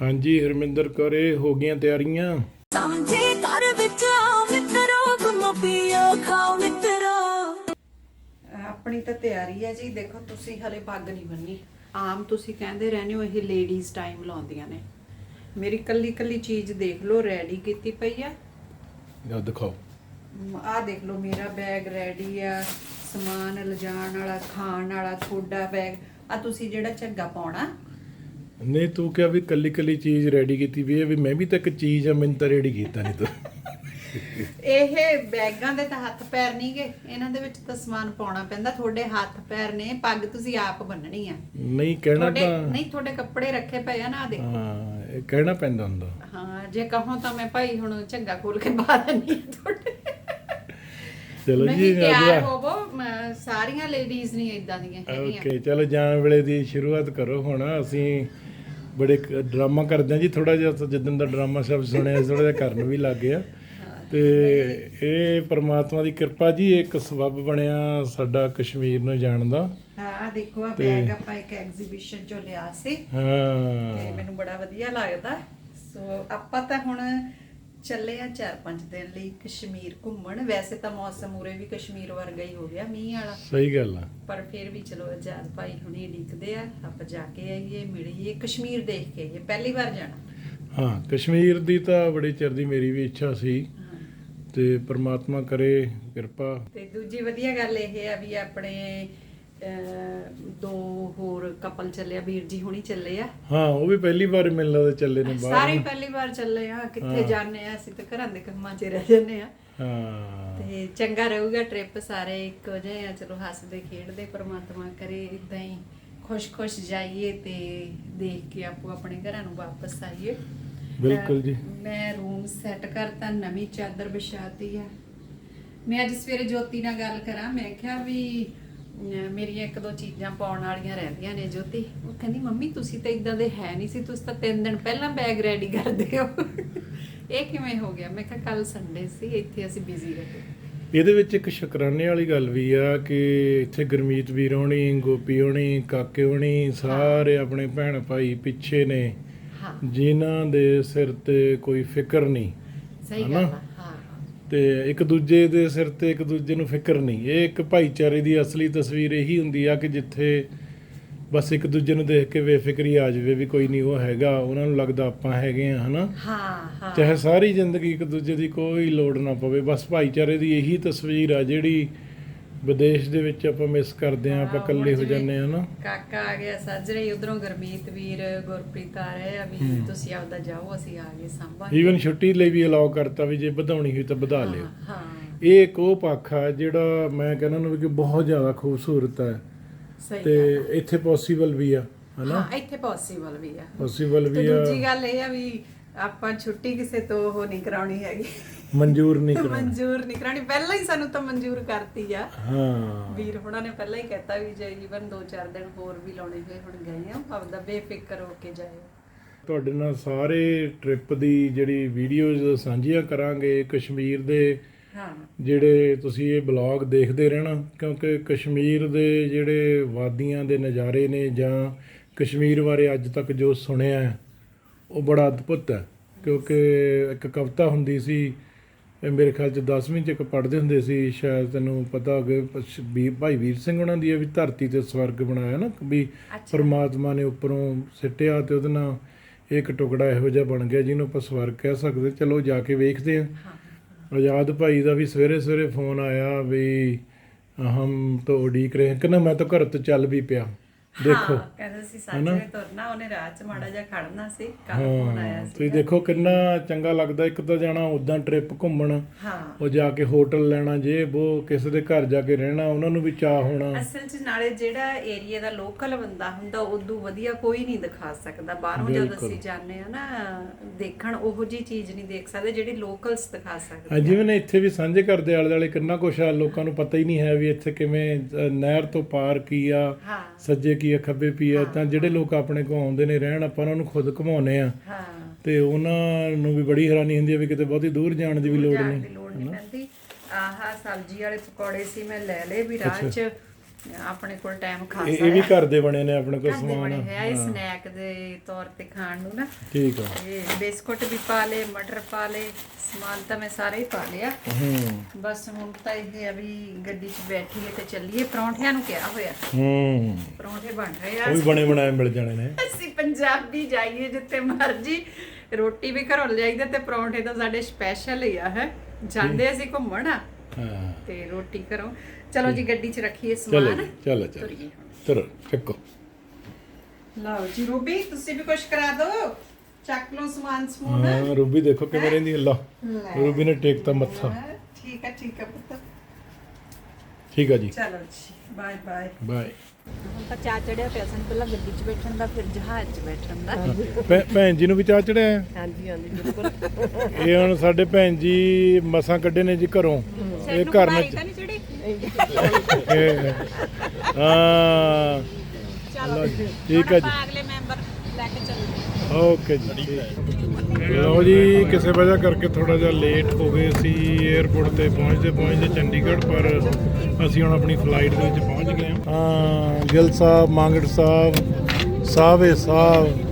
ਹਾਂਜੀ ਹਰਮਿੰਦਰ ਕੌਰੇ ਹੋ ਗਈਆਂ ਤਿਆਰੀਆਂ? ਸਾਂਝੇ ਘਰ ਵਿੱਚ ਆਓ ਮਿੱਤਰੋ ਗੁੰਮੋ ਪੀਓ ਖਾਓ ਮਿੱਤਰੋ। ਆਪਣੀ ਤਾਂ ਤਿਆਰੀ ਹੈ ਜੀ ਦੇਖੋ ਤੁਸੀਂ ਹਲੇ ਪੱਗ ਨਹੀਂ ਬੰਨੀ। ਆਮ ਤੁਸੀਂ ਕਹਿੰਦੇ ਰਹਿੰਦੇ ਹੋ ਇਹ ਲੇਡੀਜ਼ ਟਾਈਮ ਲਾਉਂਦੀਆਂ ਨੇ। ਮੇਰੀ ਕੱਲੀ ਕੱਲੀ ਚੀਜ਼ ਦੇਖ ਲਓ ਰੈਡੀ ਕੀਤੀ ਪਈ ਆ ਲਓ ਦਿਖਾਓ। ਆਹ ਦੇਖ ਲਓ ਮੇਰਾ ਬੈਗ ਰੈਡੀ ਆ ਸਮਾਨ ਲਿਜਾਣ ਵਾਲਾ ਖਾਣ ਵਾਲਾ ਤੁਹਾਡਾ ਬੈਗ ਆ ਤੁਸੀਂ ਜਿਹੜਾ ਝੱਗਾ ਪਾਉਣਾ ਨਹੀਂ ਤੂੰ ਕਿਹਾ ਵੀ ਕੱਲੀ ਕੱਲੀ ਚੀਜ਼ ਰੈਡੀ ਕੀਤੀ ਵੀ ਹੈ ਵੀ ਮੈਂ ਵੀ ਤਾਂ ਇੱਕ ਚੀਜ਼ ਆ ਮੈਨੂੰ ਤਾਂ ਰੈਡੀ ਕੀਤਾ ਨਹੀਂ ਤੂੰ। ਇਹ ਬੈਗਾਂ ਦੇ ਤਾਂ ਹੱਥ ਪੈਰ ਨਹੀਂਗੇ ਇਹਨਾਂ ਦੇ ਵਿੱਚ ਤਾਂ ਸਮਾਨ ਪਾਉਣਾ ਪੈਂਦਾ ਤੁਹਾਡੇ ਹੱਥ ਪੈਰ ਨੇ ਪੱਗ ਤੁਸੀਂ ਆਪ ਬੰਨਣੀ ਆ। ਨਹੀਂ ਕਹਿਣਾ ਤੁਹਾਡੇ ਤਾਂ ਨਹੀਂ ਤੁਹਾਡੇ ਕੱਪੜੇ ਰੱਖੇ ਪਏ ਆ ਨਾ ਆਹ ਦੇਖੋ ਹਾਂ ਇਹ ਕਹਿਣਾ ਪੈਂਦਾ ਹੁੰਦਾ। ਹਾਂ ਜੇ ਕਹੋ ਤਾਂ ਮੈਂ ਭਾਈ ਹੁਣ ਝੱਗਾ ਖੋਲ ਕੇ ਪਾ ਦਿੰਦੀ ਹਾਂ ਤੁਹਾਡੇ। ਚਲੋ ਜੀ ਨਹੀਂ ਤਿਆਰ ਹੋਵੋ ਮ- ਸਾਰੀਆਂ ਲੇਡੀਜ਼ ਨਹੀਂ ਇਦਾਂ ਦੀਆਂ ਹੈਗੀਆਂ। ਓਕੇ ਚਲੋ ਜਾਣ ਵੇਲੇ ਦੀ ਸ਼ੁਰੂਆਤ ਕਰੋ ਹੁਣ ਅਸੀਂ ਬੜੇ ਡਰਾਮਾ ਕਰਦੇ ਹਾਂ ਜੀ ਥੋੜਾ ਜਿਹਾ ਤਾਂ ਜਿੱਦਣ ਦਾ ਡਰਾਮਾ ਸ਼ਬਦ ਸੁਣਿਆ ਥੋੜਾ ਜਿਹਾ ਕਰਨ ਵੀ ਲੱਗ ਗਿਆ। ਤੇ ਇਹ ਪ੍ਰਮਾਤਮਾ ਦੀ ਕਿਰਪਾ ਜੀ ਇੱਕ ਸਬਬ ਬਣਿਆ ਸਾਡਾ ਕਸ਼ਮੀਰ ਨੂੰ ਜਾਣ ਦਾ। ਹਾਂ ਦੇਖੋ ਆ ਬੈਗ ਆਪਾਂ ਇੱਕ ਐਗਜ਼ੀਬਿਸ਼ਨ ਚੋਂ ਲਿਆ ਸੀ। ਹਾਂ। ਮੈਨੂੰ ਬੜਾ ਵਧੀਆ ਲੱਗਦਾ। ਸੋ ਆਪਾਂ ਤਾਂ ਹੁਣ ਚੱਲੇ ਆ 4-5 ਦਿਨ ਲਈ ਕਸ਼ਮੀਰ ਘੁੰਮਣ। ਵੈਸੇ ਤਾਂ ਮੌਸਮ ਉਰੇ ਵੀ ਕਸ਼ਮੀਰ ਵਰਗਾ ਹੀ ਹੋ ਗਿਆ ਮੀਂਹ ਵਾਲਾ। ਸਹੀ ਗੱਲ ਆ। ਪਰ ਫਿਰ ਵੀ ਚਲੋ ਆਜ਼ਾਦ ਭਾਈ ਹੁਣੇ ਡਿੱਕਦੇ ਆ ਆਪਾਂ ਜਾ ਕੇ ਆਈਏ ਮਿਲੀਏ। ਕਸ਼ਮੀਰ ਦੇਖ ਕੇ ਆਈਏ ਪਹਿਲੀ ਵਾਰ ਜਾਣਾ। ਹਾਂ ਕਸ਼ਮੀਰ ਦੀ ਤਾਂ ਬੜੀ ਚਿਰ ਦੀ ਮੇਰੀ ਵੀ ਇੱਛਾ ਸੀ। ਤੇ ਪ੍ਰਮਾਤਮਾ ਕਰੇ ਕਿਰਪਾ। ਤੇ ਦੂਜੀ ਵਧੀਆ ਗੱਲ ਇਹ ਆ ਵੀ ਆਪਣੇ ਦੋ ਹੋਰ ਕਪਲ ਚੱਲਿਆ ਵੀਰ ਜੀ ਹੁਣੀ ਚੱਲੇ ਆ। ਹਾਂ ਉਹ ਵੀ ਪਹਿਲੀ ਵਾਰ ਮੈਨੂੰ ਲੱਗਦਾ ਚੱਲੇ ਨੇ ਬਾਹਰ। ਸਾਰੇ ਪਹਿਲੀ ਵਾਰ ਚੱਲੇ ਆ ਕਿੱਥੇ ਜਾਂਦੇ ਆ ਅਸੀਂ ਤਾਂ ਘਰਾਂ ਦੇ ਕੰਮਾਂ 'ਚ ਰਹਿ ਜਾਂਦੇ ਆ। ਹਾਂ। ਤੇ ਚੰਗਾ ਰਹੂਗਾ ਟ੍ਰਿਪ ਸਾਰੇ ਇੱਕੋ ਜਿਹੇ ਆ ਚਲੋ ਹੱਸਦੇ ਖੇਡਦੇ ਪਰਮਾਤਮਾ ਕਰੇ ਇਦਾਂ ਹੀ ਖੁਸ਼-ਖੁਸ਼ ਜਾਈਏ ਤੇ ਦੇਖ ਕੇ ਆਪੋ ਆਪਣੇ ਘਰਾਂ ਨੂੰ ਵਾਪਸ ਆਈਏ। ਬਿਲਕੁਲ ਜੀ। ਮੈਂ- ਰੂਮ ਸੈੱਟ ਕਰਤਾ ਨਵੀਂ ਚਾਦਰ ਵਿਛਾਤੀ ਆ। ਮੈਂ ਅੱਜ ਸਵੇਰੇ ਜੋਤੀ ਨਾਲ ਗੱਲ ਕਰਾਂ ਮੈਂ ਕਿਹਾ ਵੀ ਮੇਰੀਆਂ ਇੱਕ ਦੋ ਚੀਜ਼ਾਂ ਪਾਉਣ ਵਾਲੀਆਂ ਰਹਿੰਦੀਆਂ ਨੇ ਜੋਤੀ। ਉਹ ਕਹਿੰਦੀ ਮੰਮੀ ਤੁਸੀਂ ਤਾਂ ਇਦਾਂ ਦੇ ਹੈ ਨਹੀਂ ਸੀ ਤੁਸੀਂ ਤਾਂ ਤਿੰਨ ਦਿਨ ਪਹਿਲਾਂ ਬੈਗ ਰੈਡੀ ਕਰਦੇ ਹੋ। ਇਹ ਕਿਵੇਂ ਹੋ ਗਿਆ? ਮੈਂ ਕਿਹਾ ਕੱਲ ਸੰਡੇ ਸੀ ਇੱਥੇ ਅਸੀਂ ਬਿਜ਼ੀ ਰਹੇ। ਇਹਦੇ ਵਿੱਚ ਇੱਕ ਸ਼ੁਕਰਾਨੇ ਵਾਲੀ ਗੱਲ ਵੀ ਆ ਕਿ ਇੱਥੇ ਗੁਰਮੀਤ ਵੀਰ ਹੋਣੀ ਗੋਪੀ ਹੋਣੀ ਕਾਕੇ ਹੋਣੀ ਸਾਰੇ ਆਪਣੇ ਭੈਣ ਭਾਈ ਪਿੱਛੇ ਨੇ। ਜਿਨ੍ਹਾਂ ਦੇ ਸਿਰ ਤੇ ਕੋਈ ਫਿਕਰ ਨਹੀਂ। ਸਹੀ? ਗੱਲ ਹਾਂ। ਤੇ ਇੱਕ ਦੂਜੇ ਦੇ ਸਿਰ ਤੇ ਇੱਕ ਦੂਜੇ ਨੂੰ ਫਿਕਰ ਨਹੀਂ। ਇਹ ਇੱਕ ਭਾਈਚਾਰੇ ਦੀ ਅਸਲੀ ਤਸਵੀਰ ਇਹੀ ਹੁੰਦੀ ਆ ਕਿ ਜਿੱਥੇ ਬਸ ਇੱਕ ਦੂਜੇ ਨੂੰ ਦੇਖ ਕੇ ਬੇਫਿਕਰੀ ਆ ਜਾਵੇ ਵੀ ਕੋਈ ਨਹੀਂ ਉਹ ਹੈਗਾ ਉਹਨਾਂ ਨੂੰ ਲੱਗਦਾ ਆਪਾਂ ਹੈਗੇ ਆ ਹਨਾ? ਹਾਂ ਹਾਂ। ਚਾਹੇ ਸਾਰੀ ਜ਼ਿੰਦਗੀ ਇੱਕ ਦੂਜੇ ਦੀ ਕੋਈ ਲੋੜ ਨਾ ਪਵੇ। ਬਸ ਭਾਈਚਾਰੇ ਦੀ ਇਹੀ ਤਸਵੀਰ ਆ ਜਿਹੜੀ ਵਿਦੇਸ਼ ਦੇ ਵਿੱਚ ਆਪਾਂ ਮਿਸ ਕਰਦੇ ਆ ਆਪਾਂ ਇਕੱਲੇ ਹੋ ਜਾਂਦੇ ਆ ਨਾ ਕਾਕਾ ਆ ਗਿਆ ਸਾਜਰੇ ਉਧਰੋਂ ਗਰਮੀਤ ਵੀਰ ਗੁਰਪ੍ਰੀਤ ਆ ਰਹੇ ਆ ਵੀ ਤੁਸੀਂ ਆਪਦਾ ਜਾਓ ਅਸੀਂ ਆ ਗਏ ਸਾਂਭਾ ਈਵਨ ਛੁੱਟੀ ਲਈ ਵੀ ਅਲਾਉ ਕਰਤਾ ਵੀ ਜੇ ਵਧਾਉਣੀ ਹੋਈ ਤਾਂ ਵਧਾ ਲਿਓ। ਹਾਂ। ਇਹ ਇੱਕ ਉਹ ਪੱਖ ਆ ਜਿਹੜਾ ਮੈਂ ਕਹਿੰਦਾ ਨੂੰ ਕਿ ਬਹੁਤ ਜ਼ਿਆਦਾ ਖੂਬਸੂਰਤ ਹੈ। ਤੇ। ਇੱਥੇ ਪੋਸੀਬਲ ਵੀ ਆ ਹਨਾ? ਹਾਂ ਇੱਥੇ ਪੋਸੀਬਲ ਵੀ ਆ। ਪੋਸੀਬਲ ਵੀ ਆ। ਦੂਜੀ ਗੱਲ ਇਹ ਆ ਵੀ ਆਪਾਂ ਛੁੱਟੀ ਕਿਸੇ ਤੋਂ ਉਹ ਨਹੀਂ ਕਰਾਉਣੀ ਹੈਗੀ। ਮਨਜ਼ੂਰ ਨਹੀਂ ਕਰਾਉਣਾ। ਮਨਜ਼ੂਰ ਨਹੀਂ ਕਰਾਉਣੀ। ਪਹਿਲਾਂ ਹੀ ਸਾਨੂੰ ਤਾਂ ਮਨਜ਼ੂਰ ਕਰਤੀ ਆ। ਹਾਂ। ਵੀਰ ਹੁਣਾਂ ਨੇ ਪਹਿਲਾਂ ਹੀ ਕਹਿਤਾ ਵੀ ਜੇ ਈਵਨ 2-4 ਦਿਨ ਹੋਰ ਵੀ ਲਾਉਣੇ ਹੋਏ ਹੁਣ ਗਏ ਆ ਆਪਦਾ ਬੇਫਿਕਰ ਹੋ ਕੇ ਜਾਇਓ। ਤੁਹਾਡੇ ਨਾਲ ਸਾਰੇ ਟ੍ਰਿਪ ਦੀ ਜਿਹੜੀ ਵੀਡੀਓਜ਼ ਸਾਂਝੀਆਂ ਕਰਾਂਗੇ ਕਸ਼ਮੀਰ ਦੇ। ਹਾਂ। ਜਿਹੜੇ ਤੁਸੀਂ ਇਹ ਬਲੌਗ ਦੇਖਦੇ ਰਹਿਣਾ ਕਿਉਂਕਿ ਕਸ਼ਮੀਰ ਦੇ ਜਿਹੜੇ ਵਾਦੀਆਂ ਦੇ ਨਜ਼ਾਰੇ ਨੇ ਜਾਂ ਕਸ਼ਮੀਰ ਬਾਰੇ ਅੱਜ ਤੱਕ ਜੋ ਸੁਣਿਆ ਹੈ ਉਹ ਬੜਾ ਅਦਭੁਤ ਹੈ ਕਿਉਂਕਿ ਇੱਕ ਕਵਿਤਾ ਹੁੰਦੀ ਸੀ ਮੇਰੇ ਖਿਆਲ ਚ 10ਵੀਂ ਚ ਇੱਕ ਪੜ੍ਹਦੇ ਹੁੰਦੇ ਸੀ ਸ਼ਾਇਦ ਤੈਨੂੰ ਪਤਾ ਹੋਵੇ ਵੀ ਭਾਈ ਵੀਰ ਸਿੰਘ ਉਹਨਾਂ ਦੀ ਇਹ ਵੀ ਧਰਤੀ ਤੇ ਸਵਰਗ ਬਣਾਇਆ ਨਾ ਵੀ ਪਰਮਾਤਮਾ ਨੇ ਉੱਪਰੋਂ ਸਿੱਟਿਆ ਤੇ ਉਹਦੇ ਨਾਲ ਇੱਕ ਟੁਕੜਾ ਇਹੋ ਜਿਹਾ ਬਣ ਗਿਆ ਜਿਹਨੂੰ ਆਪਾਂ ਸਵਰਗ ਕਹਿ ਸਕਦੇ ਚਲੋ ਜਾ ਕੇ ਵੇਖਦੇ ਹਾਂ। ਆਜ਼ਾਦ ਭਾਈ ਦਾ ਵੀ ਸਵੇਰੇ ਸਵੇਰੇ ਫੋਨ ਆਇਆ ਵੀ ਹਮ ਤਾਂ ਉਡੀਕ ਰਹੇ ਹਾਂ ਕਹਿੰਦਾ ਮੈਂ ਤਾਂ ਘਰ ਤੋਂ ਚੱਲ ਵੀ ਪਿਆ। ਦੇਖੋ। ਕਹਿੰਦਾ ਸੀ ਸਾਜਰੇ ਤੁਰਨਾ ਉਹਨੇ ਰਾਤ ਚ ਮਾੜਾ ਜਿਹਾ ਖੜਨਾ ਸੀ ਕੱਲ ਫੋਨ ਆਇਆ ਸੀ ਤੁਸੀਂ ਦੇਖੋ ਕਿੰਨਾ ਚੰਗਾ ਲੱਗਦਾ ਇੱਕ ਤਾਂ ਜਾਣਾ ਉਦਾਂ ਟ੍ਰਿਪ ਘੁੰਮਣ ਹਾਂ। ਉਹ ਜਾ ਕੇ ਹੋਟਲ ਲੈਣਾ ਜੇ ਉਹ ਕਿਸੇ ਦੇ ਘਰ ਜਾ ਕੇ ਰਹਿਣਾ ਉਹਨਾਂ ਨੂੰ ਵੀ ਚਾਹ ਹੋਣਾ। ਅਸਲ 'ਚ ਨਾਲੇ ਜਿਹੜਾ ਏਰੀਆ ਦਾ ਲੋਕਲ ਬੰਦਾ ਹੁੰਦਾ ਉਦੋਂ ਵਧੀਆ ਕੋਈ ਨਹੀਂ ਦਿਖਾ ਸਕਦਾ। ਬਾਹਰੋਂ ਜਦ ਅਸੀਂ ਜਾਂਦੇ ਆ ਨਾ ਦੇਖਣ ਉਹੋ ਜੀ ਚੀਜ਼ ਨਹੀਂ ਦੇਖ ਸਕਦੇ ਜਿਹੜੀ ਲੋਕਲਸ ਦਿਖਾ ਸਕਦੇ ਹਾਂ, ਜਿਵੇਂ ਇੱਥੇ ਵੀ ਸਾਂਝੇ ਘਰ ਦੇ ਆਲੇ ਦੁਆਲੇ ਕਿੰਨਾ ਕੁਛ ਆ ਲੋਕਾਂ ਨੂੰ ਪਤਾ ਹੀ ਨਹੀਂ ਹੈ ਵੀ ਇੱਥੇ ਕਿਵੇਂ ਨਹਿਰ ਤੋਂ ਪਾਰ ਕੀ ਆ ਸੱਜੇ ਕੀ ਆ ਖੱਬੇ ਕੀ ਆ ਤਾਂ ਜਿਹੜੇ ਲੋਕ ਆਪਣੇ ਕੋਲ ਆਉਂਦੇ ਨੇ ਰਹਿਣ ਆਪਾਂ ਉਹਨਾਂ ਨੂੰ ਖੁਦ ਘੁਮਾਉਨੇ ਆ ਹਾਂ। ਤੇ ਉਹਨਾਂ ਨੂੰ ਵੀ ਬੜੀ ਹੈਰਾਨੀ ਹੁੰਦੀ ਹੈ ਵੀ ਕਿਤੇ ਬਹੁਤੀ ਦੂਰ ਜਾਣ ਦੀ ਵੀ ਲੋੜ ਨਹੀਂ ਪੈਂਦੀ। ਆਹ ਸਬਜ਼ੀ ਵਾਲੇ ਪਕੌੜੇ ਸੀ ਮੈਂ ਲੈ ਲਏ ਵੀ ਰਾਹ 'ਚ। ਆਪਣੇ ਕੋਲ ਟਾਈਮ ਇਹ ਖਾਸਾ ਇਹ ਵੀ ਹੈ। ਘਰ ਦੇ ਬਣੇ ਨੇ ਆਪਣੇ ਕੋਲ ਸਮਾਨ। ਆ ਇਹ ਸਨੈਕ ਦੇ ਤੌਰ ਤੇ ਖਾਣ ਨੂੰ ਨਾ। ਠੀਕ ਆ। ਇਹ ਬਿਸਕੁਟ ਵੀ ਪਾ ਲਏ ਮਟਰ ਪਾ ਲਏ ਸਮਾਨ ਤਾਂ ਮੈਂ ਸਾਰਾ ਹੀ ਪਾ ਲਿਆ। ਹੂੰ। ਬਸ ਹੁਣ ਤਾਂ ਇਹ ਵੀ ਗੱਡੀ 'ਚ ਬੈਠੀਏ ਤੇ ਚੱਲੀਏ ਪਰੌਂਠਿਆਂ ਨੂੰ ਕਿਹਾ ਹੋਇਆ। ਹੂੰ। ਪਰੌਂਠੇ ਬਣ ਰਹੇ ਉਹ ਵੀ ਆ ਬਣੇ ਬਣਾਏ ਮਿਲ ਜਾਣੇ ਨੇ। ਅਸੀਂ ਪੰਜਾਬੀ ਜਾਈਏ ਜਿੱਥੇ ਮਰਜ਼ੀ। ਰੋਟੀ ਵੀ ਘਰੋਂ ਲਿਆਈਦਾ ਤੇ ਪਰੌਂਠੇ ਤਾਂ ਸਾਡੇ ਸਪੈਸ਼ਲ ਹੀ ਆ ਹੈ। ਜਾਂਦੇ ਅਸੀਂ ਘੁੰਮਣ। ਆ ਹਾਂ। ਤੇ ਰੋਟੀ ਕਰੋ। ਚਲੋ ਜੀ ਗੱਡੀ 'ਚ ਰੱਖੀਏ ਚਲੋ ਸਮਾਨ। ਜੀ, ਚਲੋ ਚਲੋ। ਤੁਰੀਏ ਹੁਣ। ਚਲੋ ਚੱਕੋ। ਲਓ ਜੀ ਰੂਬੀ ਤੁਸੀਂ ਵੀ ਕੁਝ ਕਰਾ ਦਿਓ ਚੱਕ ਲਓ ਸਮਾਨ ਸਮੂਨ। ਹਾਂ ਰੂਬੀ ਦੇਖੋ ਕਿਵੇਂ ਰਹਿੰਦੀ ਹੈ। ਲਾ। ਰੂਬੀ ਨੇ ਟੇਕਤਾ ਮੱਥਾ। ਹਾਂ, ਠੀਕ ਹੈ ਠੀਕ ਹੈ ਪੁੱਤ। ਠੀਕ ਆ ਜੀ। ਚਲੋ ਜੀ ਬਾਏ ਬਾਏ। ਬਾਏ। ਹੁਣ ਤਾਂ ਚਾਹ ਚੜਿਆ ਪਿਆ ਸਾਨੂੰ ਪਹਿਲਾਂ ਗੱਡੀ 'ਚ ਬੈਠਣ ਦਾ ਫਿਰ ਜਹਾਜ਼ 'ਚ ਬੈਠਣ ਦਾ। ਭੈ- ਭੈਣ ਜੀ ਨੂੰ ਵੀ ਚਾਹ ਚੜਿਆ ਹਾਂਜੀ ਹਾਂਜੀ ਬਿਲਕੁਲ। ਇਹ ਹੁਣ ਸਾਡੇ ਭੈਣ ਜੀ ਮਸਾਂ ਕੱਢੇ ਨੇ ਜੀ ਘਰੋਂ। ਇਹ ਘਰ ਨਹੀਂ ਚੜੀ ਹਾਂ। ਚਲੋ ਜੀ, ਠੀਕ ਹੈ ਜੀ। ਅਗਲੇ ਮੈਂਬਰ ਲੈ ਕੇ ਚੱਲੋ ਓਕੇ ਜੀ। ਲਓ ਜੀ ਕਿਸੇ ਵਜ੍ਹਾ ਕਰਕੇ ਥੋੜਾ ਜਿਹਾ ਲੇਟ ਹੋ ਗਏ ਸੀ 에어ਪੋਰਟ ਤੇ ਪਹੁੰਚਦੇ ਪਹੁੰਚਦੇ ਚੰਡੀਗੜ੍ਹ ਪਰ ਅਸੀਂ ਹੁਣ ਆਪਣੀ ਫਲਾਈਟ ਦੇ ਵਿੱਚ ਪਹੁੰਚ ਗਏ ਹਾਂ। ਹਾਂ ਗਿੱਲ ਸਾਹਿਬ ਮਾਂਗੜ ਸਾਹਿਬ ਸਾਵੇ ਸਾਹਿਬ।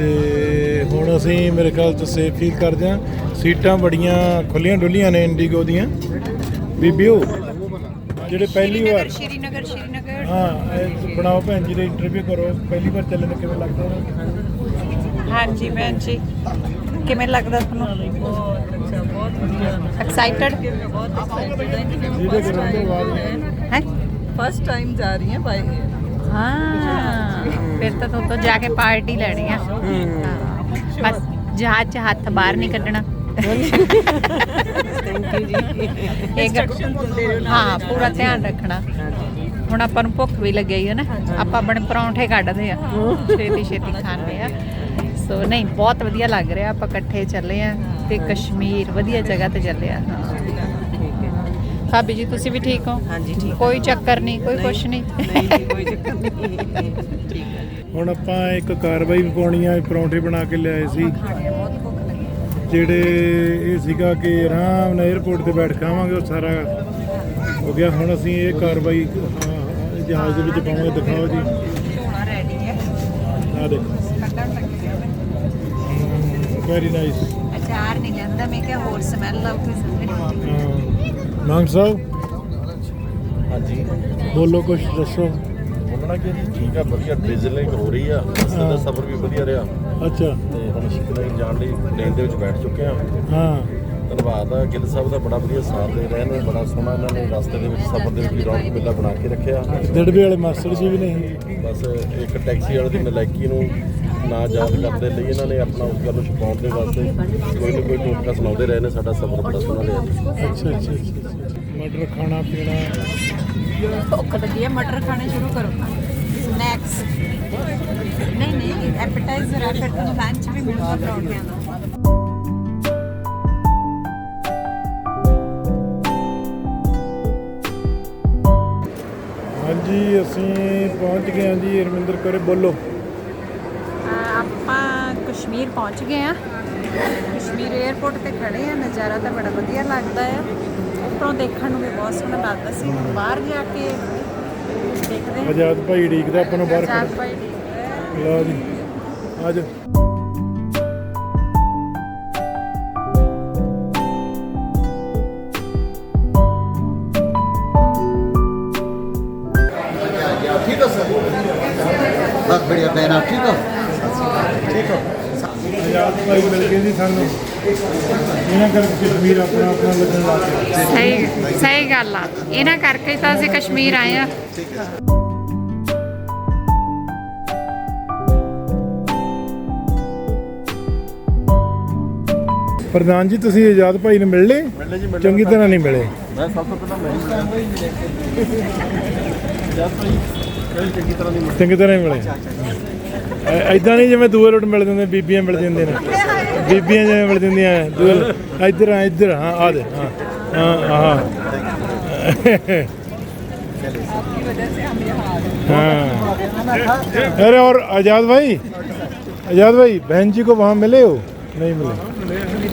ਤੇ ਹੁਣ ਅਸੀਂ ਮੇਰੇ ਖਿਆਲ ਚ ਸੇਫ ਫੀਲ ਕਰਦੇ ਹਾਂ। ਸੀਟਾਂ ਬੜੀਆਂ ਖੁੱਲੀਆਂ ਡੁੱਲੀਆਂ ਨੇ ਇੰਡੀਗੋ ਦੀਆਂ। ਬੀਬੀਓ ਜਿਹੜੇ ਪਹਿਲੀ ਵਾਰ। ਸ਼੍ਰੀਨਗਰ ਸ਼੍ਰੀਨਗਰ। ਹਾਂ ਇਹ ਬਣਾਓ ਭੈਣ ਜੀ ਦੇ ਇੰਟਰਵਿਊ ਕਰੋ। ਪਹਿਲੀ ਵਾਰ ਚੱਲੇ ਨੇ ਕਿਵੇਂ ਲੱਗਦਾ? ਉਹਨਾਂ ਹਾਂਜੀ ਭੈਣ ਜੀ। ਕਿਵੇਂ ਲੱਗਦਾ ਤੁਹਾਨੂੰ? ਐਕਸਾਈਟਡ ਬਹੁਤ ਐਕਸਾਈਟਡ ਹੈ। ਜਿਹਦੇ ਕਰਨ ਤੋਂ ਬਾਅਦ ਹੈ? ਫਸਟ ਟਾਈਮ ਜਾ ਰਹੀ ਹੈ ਬਾਈ ਹਾਂ। ਫਿਰ ਤਾਂ ਤੋਂ ਜਾ ਕੇ ਪਾਰਟੀ ਲੈਣੀ ਆ। ਹਾਂ। ਬਸ ਜਹਾਜ਼ 'ਚ ਹੱਥ ਬਾਹਰ ਨਹੀਂ ਕੱਢਣਾ। ਥੈਂਕ ਯੂ ਜੀ। ਇਹ ਹਾਂ ਪੂਰਾ ਧਿਆਨ ਰੱਖਣਾ। ਹੁਣ ਆਪਾਂ ਨੂੰ ਭੁੱਖ ਵੀ ਲੱਗੀ ਹੈ ਨਾ। ਆਪਾਂ ਆਪਣੇ ਪਰੌਂਠੇ ਕੱਢਦੇ ਆ। ਛੇਤੀ ਛੇਤੀ ਖਾਂਦੇ ਆ। ਸੋ ਨਹੀਂ ਬਹੁਤ ਵਧੀਆ ਲੱਗ ਰਿਹਾ। ਆਪਾਂ ਇਕੱਠੇ ਚੱਲੇ ਆ ਤੇ ਕਸ਼ਮੀਰ ਵਧੀਆ ਜਗ੍ਹਾ ਤੇ ਚੱਲੇ ਆ। ਭਾਬੀ ਜੀ ਤੁਸੀਂ ਵੀ ਠੀਕ ਹੋ? ਹਾਂਜੀ ਠੀਕ ਕੋਈ ਚੱਕਰ ਨਹੀਂ ਕੋਈ ਕੁਛ ਨਹੀਂ। ਨਹੀਂ ਜੀ ਕੋਈ ਚੱਕਰ ਨਹੀਂ। ਠੀਕ ਹੈ ਹੁਣ ਆਪਾਂ ਇੱਕ ਕਾਰਵਾਈ ਵੀ ਪਾਉਣੀ ਆ ਪਰੌਂਠੇ ਬਣਾ ਕੇ ਲਿਆਏ ਸੀ। ਜਿਹੜੇ ਇਹ ਸੀਗਾ ਕਿ ਆਰਾਮ ਨਾਲ 에어ਪੋਰਟ ਤੇ ਬੈਠ ਖਾਵਾਂਗੇ ਉਹ ਸਾਰਾ ਹੋ ਗਿਆ। ਹੁਣ ਅਸੀਂ ਇਹ ਕਾਰਵਾਈ ਹਾਂ, ਹਾਂ, ਜਹਾਜ਼ ਦੇ ਵਿੱਚ ਪਾਵਾਂਗੇ ਦਿਖਾਓ ਜੀ। ਹੈ ਆ। ਦੇਖੋ। ਵੈਰੀ ਨਾਈਸ ਅਚਾਰ ਨਹੀਂ ਲੈਂਦਾ ਮੈਂ ਕਿਹਾ ਹੋਰ ਸਮੈਲ ਆਉਗੀ ਸੰਗਣੀ ਨਾਮ ਸਾਹਿਬ ਹਾਂਜੀ। ਬੋਲੋ ਕੁਝ ਦੱਸੋ। ਬੋਲਣਾ ਕਿ ਠੀਕ ਆ ਵਧੀਆ ਡਿਜ਼ਲਿੰਗ ਹੋ ਰਹੀ ਆ। ਰਸਤੇ ਦਾ ਸਫ਼ਰ ਵੀ ਵਧੀਆ ਰਿਹਾ। ਅੱਛਾ। ਤੇ ਹੁਣ ਸ਼ਿਕਲੇ ਜਾਣ ਲਈ ਪਲੇਨ ਦੇ ਵਿੱਚ ਬੈਠ ਚੁੱਕੇ ਆ। ਹਾਂ। ਧੰਨਵਾਦ ਆ। ਗਿੱਲ ਸਾਹਿਬ ਦਾ ਬੜਾ ਵਧੀਆ ਸਾਥ ਦੇ ਰਹੇ ਨੇ ਬੜਾ ਸੋਹਣਾ ਇਹਨਾਂ ਨੇ ਰਸਤੇ ਦੇ ਵਿੱਚ ਸਫ਼ਰ ਦੇ ਵਿੱਚ ਰੌਣਕ ਮੇਲਾ ਬਣਾ ਕੇ ਰੱਖਿਆ। ਦੜਬੇ ਵਾਲੇ ਮਾਸਟਰ ਜੀ ਵੀ ਨਹੀਂ ਬਸ ਇੱਕ ਟੈਕਸੀ ਵਾਲੇ ਦੀ ਨਲਾਇਕੀ ਨੂੰ ਨਾ ਯਾਦ ਕਰਦੇ ਲਈ ਇਹਨਾਂ ਨੇ ਆਪਣਾ ਉਸ ਗੱਲ ਨੂੰ ਛੁਪਾਉਣ ਦੇ ਵਾਸਤੇ ਕੋਈ ਨਾ ਕੋਈ ਟੋਟਕਾ ਸੁਣਾਉਂਦੇ ਰਹੇ ਨੇ ਸਾਡਾ ਸਫ਼ਰ ਬੜਾ ਸੋਹਣਾ ਰਿਹਾ ਅੱਛਾ ਅੱਛਾ। ਮਟਰ ਖਾਣਾ ਪੀਣਾ। ਭੁੱਖ ਲੱਗੀ ਹੈ ਮਟਰ ਖਾਣੇ ਸ਼ੁਰੂ ਕਰੋ। ਸਨੈਕਸ ਨਹੀਂ ਨਹੀਂ ਐਪੀਟਾਈਜ਼ਰ ਹੈ ਫਿਰ ਤੁਹਾਨੂੰ ਲੰਚ ਵੀ ਮਿਲੂਗਾ ਪਰੌਂਠਿਆਂ ਦਾ ਹਾਂਜੀ ਅਸੀਂ ਪਹੁੰਚ ਗਏ ਹਾਂ ਜੀ ਰਮਿੰਦਰ ਕਰੇ ਬੋਲੋ। ਕਸ਼ਮੀਰ ਪਹੁੰਚ ਗਏ ਆ। ਕਸ਼ਮੀਰ 에ਅਰਪੋਰਟ ਤੇ ਖੜੇ ਆ ਨਜ਼ਾਰਾ ਤਾਂ ਬੜਾ ਵਧੀਆ ਲੱਗਦਾ ਆ। ਉੱਪਰੋਂ ਦੇਖਣ ਨੂੰ ਵੀ ਬਹੁਤ ਸੋਹਣਾ ਲੱਗਦਾ ਸੀ। ਬਾਹਰ ਜਾ ਕੇ ਦੇਖਦੇ ਹਾਂ ਆਜ਼ਾਦ ਭਾਈ ਢੀਕਦਾ ਆਪਾਂ ਨੂੰ ਬਾਹਰ ਖੜਾ ਭਾਈ ਠੀਕ ਲਓ ਜੀ ਆ ਸਾਨੂੰ ਇਹਨਾਂ ਕਰਕੇ ਕਸ਼ਮੀਰ ਆਪਣਾ ਆਪਣਾ ਲੱਗਣ ਲੱਗ ਗਿਆ। ਸਹੀ ਸਹੀ ਗੱਲ ਆ। ਇਹਨਾਂ ਕਰਕੇ ਤਾਂ ਅਸੀਂ ਕਸ਼ਮੀਰ ਆਏ ਆ। ਪ੍ਰਧਾਨ ਜੀ ਤੁਸੀਂ ਆਜ਼ਾਦ ਭਾਈ ਨੂੰ ਮਿਲ ਲਏ ਚੰਗੀ ਤਰ੍ਹਾਂ ਨਹੀਂ ਮਿਲੇ। ਮੈਂ ਸਭ ਤੋਂ ਪਹਿਲਾਂ ਮੈਂ ਹੀ ਮਿਲਿਆ। ਜਦ ਭਾਈ ਕਈ ਚੰਗੀ ਤਰ੍ਹਾਂ ਦੀ ਚੰਗੀ ਤਰ੍ਹਾਂ ਨਹੀਂ ਮਿਲੇ। ਐਦਾਂ ਨਹੀਂ ਜਿਵੇਂ ਦੂਏ ਰੋਡ ਮਿਲ ਜਾਂਦੇ ਬੀਬੀਆਂ ਮਿਲ ਜਾਂਦੀਆਂ ਨੇ ਬੀਬੀਆਂ ਜਿਵੇਂ ਮਿਲ ਜਾਂਦੀਆਂ ਦੂਏ ਇੱਧਰ ਆ ਇੱਧਰ ਹਾਂ ਆ ਦੇ ਹਾਂ ਹਾਂ ਹਾਂ हाँ अरे और आजाद भाई आजाद भाई बहन जी को वहाँ मिले हो ਨਹੀਂ ਮਿਲੇ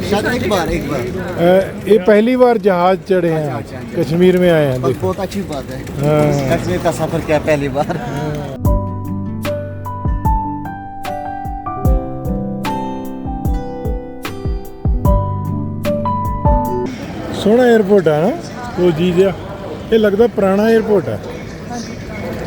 शायद एक बार एक बार अ, ये पहली बार जहाज चढ़े हैं कश्मीर में आए हैं बस देखो बहुत अच्छी बात है हाँ। कश्मीर का सफर किया पहली बार ਸੋਹਣਾ 에어ਪੋਰਟ ਆ ਉਹ ਜੀ ਜਿਆ ਇਹ ਲੱਗਦਾ ਪੁਰਾਣਾ 에어ਪੋਰਟ ਆ।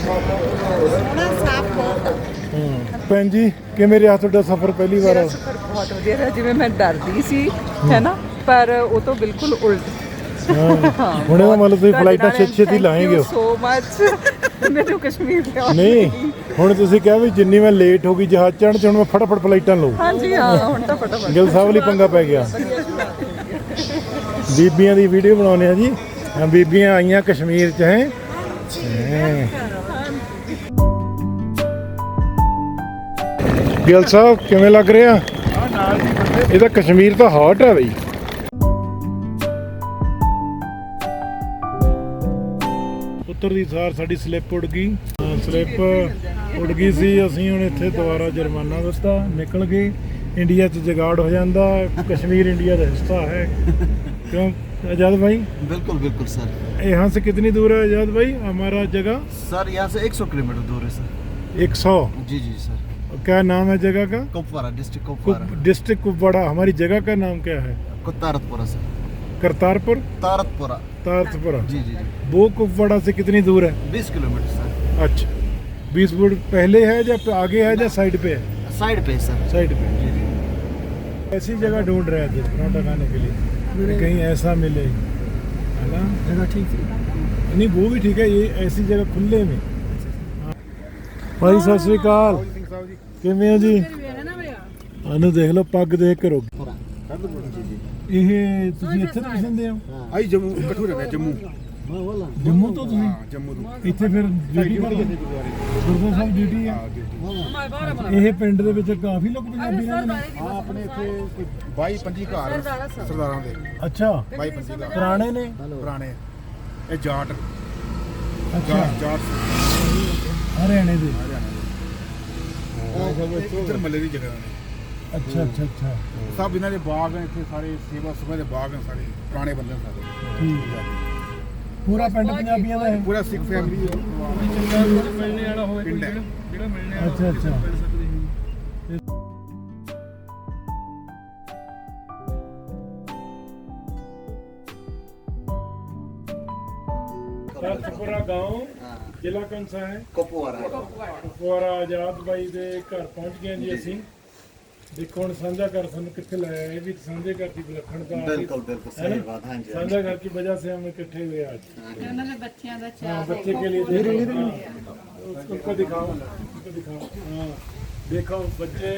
ਸੋਹਣਾ ਸਾਫ਼ ਬਹੁਤ। ਭੈਣ ਜੀ ਕਿਵੇਂ ਸਫ਼ਰ ਪਹਿਲੀ ਵਾਰ? ਮੇਰਾ ਸਫ਼ਰ ਬਹੁਤ ਵਧੀਆ ਰਿਹਾ ਜਿਵੇਂ ਮੈਂ ਡਰਦੀ ਸੀ ਹੈ ਨਾ? ਪਰ ਉਹ ਤੋਂ ਬਿਲਕੁਲ ਉਲਟ। ਹਾਂ। ਹੁਣ ਮਤਲਬ ਤੁਸੀਂ ਫਲਾਈਟਾਂ ਛੇ ਛੇ ਦੀ ਲਾਏਂਗੇ ਸੋ ਮਚ ਮੈਨੂੰ ਕਸ਼ਮੀਰ ਲਿਆਓ। ਨਹੀਂ ਹੁਣ ਤੁਸੀਂ ਕਿਹਾ ਵੀ ਜਿੰਨੀ ਮੈਂ ਲੇਟ ਹੋ ਗਈ ਜਹਾਜ਼ ਚੜ੍ਹਨ ਚ ਹੁਣ ਮੈਂ ਫਟਾਫਟ ਫਲਾਈਟਾਂ ਲਊ। ਹਾਂਜੀ ਹਾਂ ਹੁਣ ਤਾਂ ਫਟਾਫਟ। ਗਿੱਲ ਸਾਹਿਬ ਲਈ ਪੰਗਾ ਪੈ ਗਿਆ। ਬੀਬੀਆਂ ਦੀ ਵੀਡੀਓ ਬਣਾਉਨੇ ਆ ਜੀ। ਬੀਬੀਆਂ ਆਈਆਂ ਕਸ਼ਮੀਰ ਚ, ਹੈ। ਗਿਲ ਸਾਹਿਬ, ਕਿਵੇਂ ਲੱਗ ਰਿਹਾ? ਇਹਦਾ ਕਸ਼ਮੀਰ ਤਾਂ ਹੌਟ ਹੈ ਬਈ। ਪੁੱਤਰ ਦੀ ਸਾਰ ਸਾਡੀ ਸਲਿੱਪ ਉੱਡ ਗਈ। ਸਲਿੱਪ ਉੱਡ ਗਈ ਸੀ। ਅਸੀਂ ਹੁਣ ਇੱਥੇ ਦੁਬਾਰਾ ਜੁਰਮਾਨਾ ਦਿੱਤਾ। ਨਿਕਲ ਗਏ। ਇੰਡੀਆ 'ਚ ਜਗਾੜ ਹੋ ਜਾਂਦਾ। ਕਸ਼ਮੀਰ ਇੰਡੀਆ ਦਾ ਹਿੱਸਾ ਹੈ। क्यों? आज़ाद भाई? बिल्कुल बिल्कुल सर। यहाँ से कितनी दूर है आज़ाद भाई? हमारा जगह? सर यहाँ से 100 किलोमीटर दूर है सर। 100 जी जी सर। क्या नाम है जगह का? कुपवारा डिस्ट्रिक्ट कुपवारा। डिस्ट्रिक्ट कुपवाड़ा। हमारी जगह का नाम क्या है? तारतपुरा सर। करतारपुर? तारतपुरा। तारतपुरा। जी जी जी। वो कुपवाड़ा से कितनी दूर है? 20 किलोमीटर सर। अच्छा। बीस फुट पहले है या आगे है या साइड पे है? साइड पे सर। साइड पे। जी जी। ऐसी जगह ढूंढ रहे थे पराठा खाने के लिए। कहीं ऐसा मिले है ना जगह ठीक है नहीं वो भी ठीक है ये ऐसी जगह खुले में ਭਾਈ ਸਤਿ ਸ੍ਰੀ ਅਕਾਲ ਕਿਵੇਂ ਹੋ ਜੀ ਆਨੂੰ ਦੇਖ ਲਓ ਪੱਗ ਦੇਖ ਕੇ ਰੁਕ ਇਹ ਤੁਸੀਂ ਇੱਥੇ ਤੋਂ ਪਸੰਦੇ ਹੋ ਆਈ ਜੰਮੂ ਇਕੱਠੂ ਰਹਿੰਦੇ ਜੰਮੂ ਜੰਮੂ ਤੋਂ ਤੁਸੀਂ? ਜੰਮੂ ਤੋਂ। ਇੱਥੇ ਫਿਰ ਡਿਊਟੀ ਕਰਦੇ ਗੁਰਦੁਆਰਾ ਸਾਹਿਬ ਡਿਊਟੀ ਹੈ? ਇਹ ਪਿੰਡ ਦੇ ਵਿੱਚ ਕਾਫੀ ਲੋਕ ਪੰਜਾਬੀ ਰਹਿੰਦੇ ਨੇ? ਆ ਆਪਣੇ ਇੱਥੇ ਕੋਈ 22 25 ਘਰ ਸਰਦਾਰਾਂ ਦੇ। ਅੱਛਾ। 22 25 ਘਰ। ਪੁਰਾਣੇ ਨੇ? ਪੁਰਾਣੇ। ਇਹ ਜਾਟ। ਅੱਛਾ। ਜਾਟ ਹਰਿਆਣੇ ਦੇ। ਇੱਧਰ ਮੱਲੇ ਦੀ ਜਗ੍ਹਾ ਨੇ। ਅੱਛਾ ਅੱਛਾ ਅੱਛਾ। ਸਭ ਇਹਨਾਂ ਦੇ ਬਾਗ ਨੇ ਇੱਥੇ ਸਾਰੇ ਸੇਵਾ ਸੁਭਾ ਦੇ ਬਾਗ ਨੇ ਸਾਰੇ। ਪੁਰਾਣੇ ਬੰਦੇ ਸਾਰੇ। ਠੀਕ। ਹੈ ਪੂਰਾ ਪਿੰਡ ਪੰਜਾਬੀਆਂ ਦਾ ਹੈ। ਪੂਰਾ ਸਿੱਖ ਫੈਮਿਲੀ ਸਤਪੁਰਾ گاؤں ਜ਼ਿਲ੍ਹਾ ਕੰਸਾ ਹੈ। ਕਪੂਰਾ ਕਪੂਰਾ ਆਜ਼ਾਦ ਬਾਈ ਦੇ ਘਰ ਪਹੁੰਚ ਗਏ ਜੀ ਅਸੀਂ। ਦੇਖੋ ਹੁਣ ਸਾਂਝਾ ਘਰ ਸਾਨੂੰ ਕਿੱਥੇ ਲਾਇਆ ਇਹ ਵੀ ਸਾਂਝੇ ਘਰ ਦੀ ਵਿਲੱਖਣਤਾ ਆ ਗਈ। बिल्कुल बिल्कुल है ना? सही बात हाँ जी हाँ साझा घर की वजह से हम इकट्ठे हुए आज ਉਹਨਾਂ ਦੇ ਬੱਚਿਆਂ ਦਾ हाँ, ਚਾਹ बच्चे के लिए देखो हाँ, उसको उसको दिखाओ उसको दिखाओ हाँ देखो बच्चे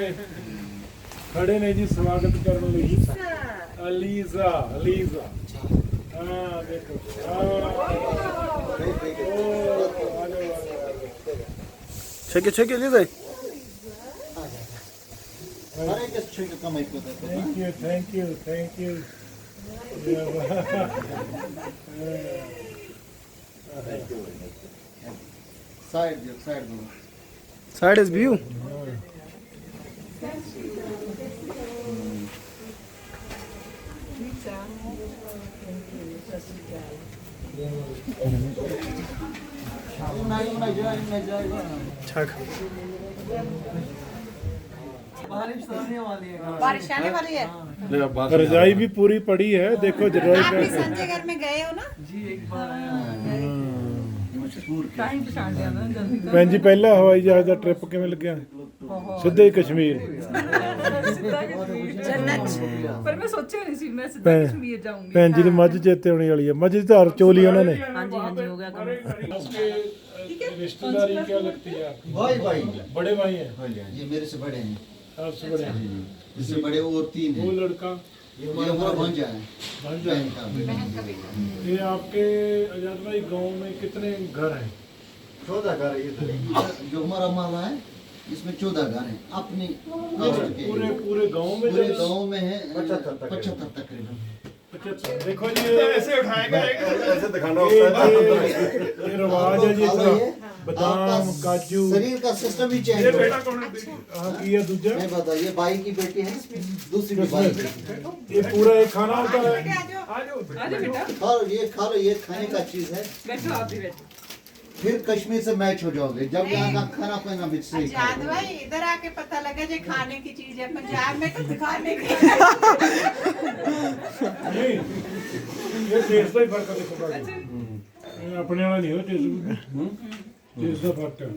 खड़े ने जी स्वागत करने लगी अलीजा अलीजा हाँ देखो हाँ, ओ, आ जाओ, आ जाओ। ਛੇਕੇ ਛੇਕੇ ਲਈ ਦੇ हर Thank you, thank you, thank you. Yeah. you. Side, your side. Side is view. Check. बारिश तो आने वाली है बारिश आने वाली है ले अब बात रजाई भी पूरी पड़ी है देखो जरूर आप ਭੈਣ ਜੀ ਪਹਿਲਾ ਹਵਾਈ ਜਹਾਜ਼ ਦਾ ਟ੍ਰਿਪ ਕਿਵੇਂ ਲੱਗਿਆ ਸਿੱਧੇ ਕਸ਼ਮੀਰ ਭੈਣ- ਜੀ ਦੀ ਮੱਝ ਚੇਤੇ ਆਉਣੀ ਵਾਲੀ ਹੈ ਮੱਝ ਧਾਰ ਚੋਲੀ ਉਹਨਾਂ ਨੇ ਹਾਂਜੀ ਹਾਂਜੀ ਹੋ ਗਿਆ रिश्तेदारी क्या लगती है आपकी भाई भाई बड़े भाई हैं हाँ जी ये मेरे से बड़े हैं आपसे बड़े हैं। इससे बड़े और तीन वो लड़का। ये हमारा भांजा है। भांजा। बहन का ये आपके आज़ाद भाई गाँव में कितने घर हैं? चौदह घर है इधर जो हमारा माला है इसमें चौदह घर हैं। अपने पूरे पूरे गाँव में पूरे गाँव में है। पचहत्तर तकरीबन पचहत्तर देखो जी ये ऐसे उठाएगा ऐसे दिखाना ये ये- ये रिवाज है जी बादाम काजू। शरीर का सिस्टम ही चेंज ये बेटा कौन है? अच्छा। हाँ, ये दूसरा ये भाई की बेटी है दूसरी भी भाई ये पूरा एक खाना होता है। आ जाओ बेटा। ये खा लो ये खाने का चीज़ है। बैठो आप भी बैठो। फिर कश्मीर से मैच हो जाओगे। जब यहाँ का खाना पीना मिक्स अच्छा, तो भाई इधर आके पता लगा जो खाने की चीज़ है। पंजाब में तो खाने की। ये टेस्ट का ही फ़र्क है अच्छा। हम्म, अपने वाली हो टेस्ट टेस्ट का फर्क है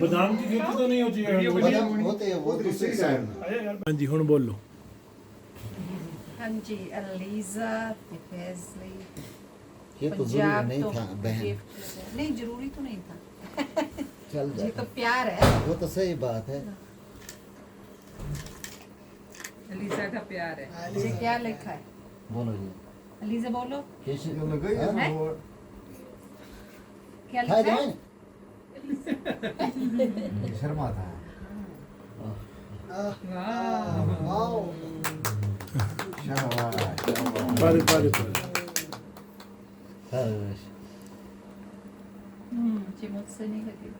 बादाम की खेती तो नहीं होती है बादाम होते हैं वो दूसरी साइड में हाँ जी हुन बोलो ਹਾਂਜੀ ਅਲੀਜ਼ਾ ਤੇ ਫੈਜ਼ਲੀ ये तो जरूरी पंजाब नहीं तो था बहन gift- नहीं जरूरी तो नहीं था चल ये तो जाता प्यार है वो तो सही बात है ਅਲੀਸਾ ਦਾ ਪਿਆਰ ਹੈ ये क्या लिखा है बोलो जी अलीजा बोलो कैसे है? क्या खाए लिखा है जाए शर्मा था पा दे पा दे पा दे हम्म जी मुझसे नहीं लगी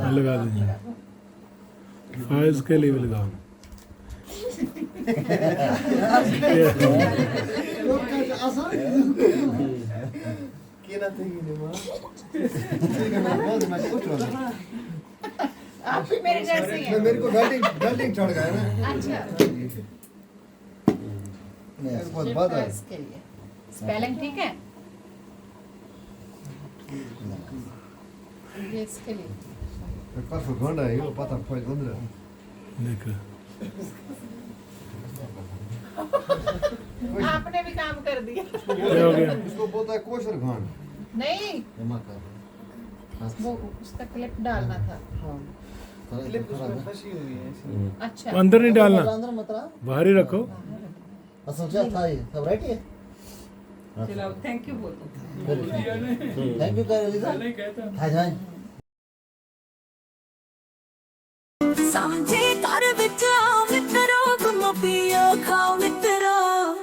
हाँ, लगा दीजिए फायज के लिए भी लगाओ Kira tingin mo? Hindi ka mag-bold, mag-utro. आप भी मेरे जैसे ही हैं मेरे को वेल्डिंग वेल्डिंग छोड़ गया ना अच्छा नहीं बहुत बहुत है ये इसके लिए पर फॉर गोंडा ये पता पॉइंट गोंडा देखो आपने भी काम कर दिया इसको बोलता है कोशर खान नहीं। जमा कर वो उसका क्लिप डालना था। हाँ। अच्छा। अंदर नहीं डालना। बाहर ही रखो। असल था ये। सब राइट है? चलो थैंक यू बोल दो थैंक यू कर एलिजा नहीं कहता था। जाए समझे कर बिचाओ